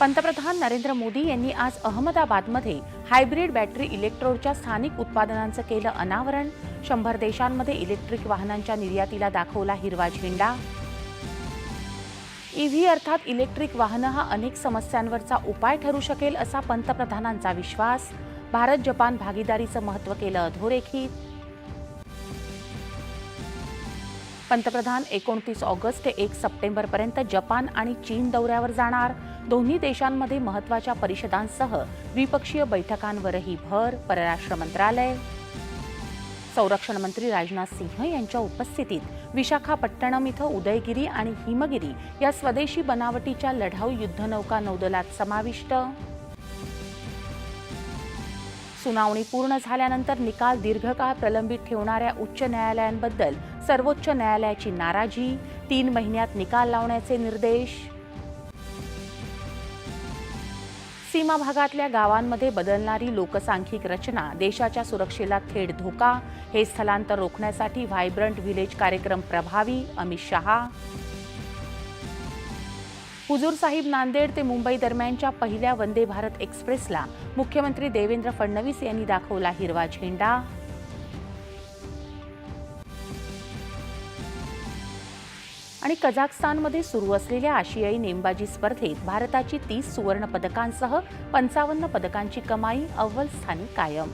पंतप्रधान नरेंद्र मोदी यांनी आज अहमदाबादमध्ये हायब्रिड बॅटरी इलेक्ट्रोडच्या स्थानिक उत्पादनांचं केलं अनावरण. शंभर देशांमध्ये इलेक्ट्रिक वाहनांच्या निर्यातीला दाखवला हिरवा झेंडा. ईव्ही अर्थात इलेक्ट्रिक वाहनं हा अनेक समस्यांवरचा उपाय ठरू शकेल असा पंतप्रधानांचा विश्वास. भारत जपान भागीदारीचं महत्त्व केलं अधोरेखित. पंतप्रधान एकोणतीस ऑगस्ट ते एक सप्टेंबरपर्यंत जपान आणि चीन दौऱ्यावर जाणार. दोन्ही देशांमध्ये महत्त्वाच्या परिषदांसह द्विपक्षीय बैठकांवरही भर परराष्ट्र मंत्रालय. संरक्षण मंत्री राजनाथ सिंह यांच्या उपस्थितीत विशाखापट्टणम इथं उदयगिरी आणि हिमगिरी या स्वदेशी बनावटीच्या लढाऊ युद्धनौका नौदलात समाविष्ट सुनावणी पूर्ण झाल्यानंतर निकाल दीर्घकाळ प्रलंबित ठेवणाऱ्या उच्च न्यायालयांबद्दल सर्वोच्च न्यायालयाची नाराजी तीन महिन्यात निकाल लावण्याचे निर्देश. सीमा भागातल्या गावांमध्ये बदलणारी लोकसांख्यिक रचना देशाच्या सुरक्षेला थेट धोका हे स्थलांतर रोखण्यासाठी व्हायब्रंट व्हिलेज कार्यक्रम प्रभावी अमित शहा. हुजूर साहिब नांदेड ते मुंबई दरम्यानच्या पहिल्या वंदे भारत एक्सप्रेसला मुख्यमंत्री देवेंद्र फडणवीस यांनी दाखवला हिरवा झेंडा. आणि कझाकस्तानमध्ये सुरू असलेल्या आशियाई नेमबाजी स्पर्धेत भारताची तीस सुवर्ण पदकांसह पंचावन्न पदकांची कमाई अव्वल स्थानी कायम.